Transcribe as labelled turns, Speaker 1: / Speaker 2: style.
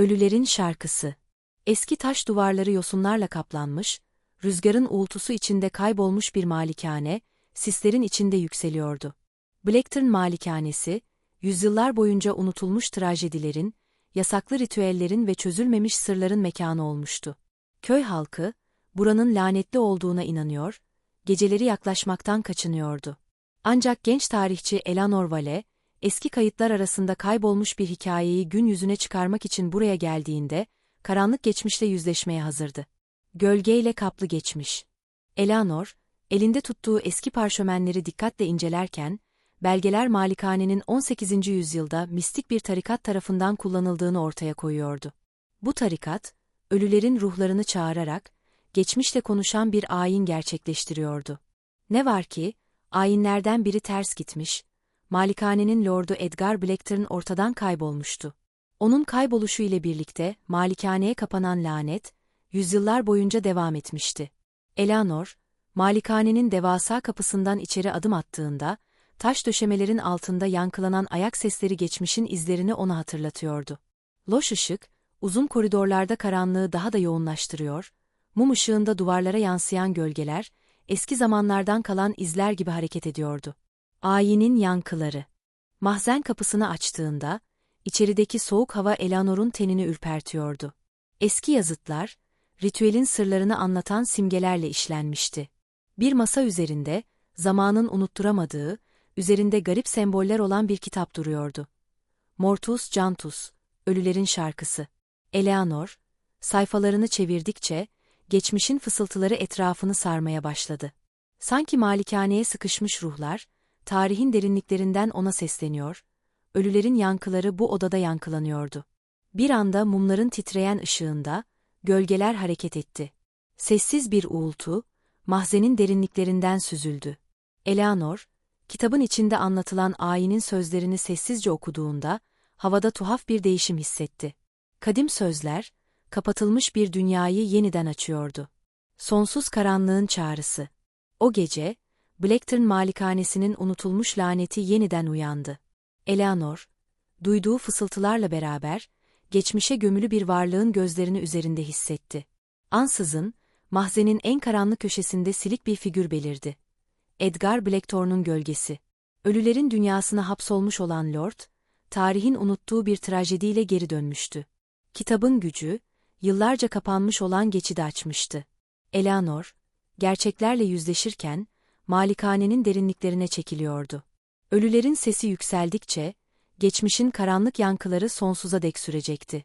Speaker 1: Ölülerin şarkısı. Eski taş duvarları yosunlarla kaplanmış, rüzgarın uğultusu içinde kaybolmuş bir malikane, sislerin içinde yükseliyordu. Blackturn malikanesi, yüzyıllar boyunca unutulmuş trajedilerin, yasaklı ritüellerin ve çözülmemiş sırların mekanı olmuştu. Köy halkı, buranın lanetli olduğuna inanıyor, geceleri yaklaşmaktan kaçınıyordu. Ancak genç tarihçi Eleanor Vale, eski kayıtlar arasında kaybolmuş bir hikayeyi gün yüzüne çıkarmak için buraya geldiğinde, karanlık geçmişle yüzleşmeye hazırdı. Gölgeyle kaplı geçmiş. Eleanor, elinde tuttuğu eski parşömenleri dikkatle incelerken, belgeler malikanenin 18. yüzyılda mistik bir tarikat tarafından kullanıldığını ortaya koyuyordu. Bu tarikat, ölülerin ruhlarını çağırarak, geçmişle konuşan bir ayin gerçekleştiriyordu. Ne var ki, ayinlerden biri ters gitmiş, malikanenin lordu Edgar Blackturn ortadan kaybolmuştu. Onun kayboluşu ile birlikte malikaneye kapanan lanet, yüzyıllar boyunca devam etmişti. Eleanor, malikanenin devasa kapısından içeri adım attığında, taş döşemelerin altında yankılanan ayak sesleri geçmişin izlerini ona hatırlatıyordu. Loş ışık, uzun koridorlarda karanlığı daha da yoğunlaştırıyor, mum ışığında duvarlara yansıyan gölgeler, eski zamanlardan kalan izler gibi hareket ediyordu. Ayinin yankıları. Mahzen kapısını açtığında, içerideki soğuk hava Eleanor'un tenini ürpertiyordu. Eski yazıtlar, ritüelin sırlarını anlatan simgelerle işlenmişti. Bir masa üzerinde, zamanın unutturamadığı, üzerinde garip semboller olan bir kitap duruyordu. Mortus Cantus, Ölülerin Şarkısı. Eleanor, sayfalarını çevirdikçe, geçmişin fısıltıları etrafını sarmaya başladı. Sanki malikaneye sıkışmış ruhlar, tarihin derinliklerinden ona sesleniyor, ölülerin yankıları bu odada yankılanıyordu. Bir anda mumların titreyen ışığında, gölgeler hareket etti. Sessiz bir uğultu, mahzenin derinliklerinden süzüldü. Eleanor, kitabın içinde anlatılan ayinin sözlerini sessizce okuduğunda, havada tuhaf bir değişim hissetti. Kadim sözler, kapatılmış bir dünyayı yeniden açıyordu. Sonsuz karanlığın çağrısı. O gece, Blackturn malikanesinin unutulmuş laneti yeniden uyandı. Eleanor, duyduğu fısıltılarla beraber, geçmişe gömülü bir varlığın gözlerini üzerinde hissetti. Ansızın, mahzenin en karanlık köşesinde silik bir figür belirdi. Edgar Blackthorne'un gölgesi. Ölülerin dünyasına hapsolmuş olan Lord, tarihin unuttuğu bir trajediyle geri dönmüştü. Kitabın gücü, yıllarca kapanmış olan geçidi açmıştı. Eleanor, gerçeklerle yüzleşirken, malikanenin derinliklerine çekiliyordu. Ölülerin sesi yükseldikçe, geçmişin karanlık yankıları sonsuza dek sürecekti.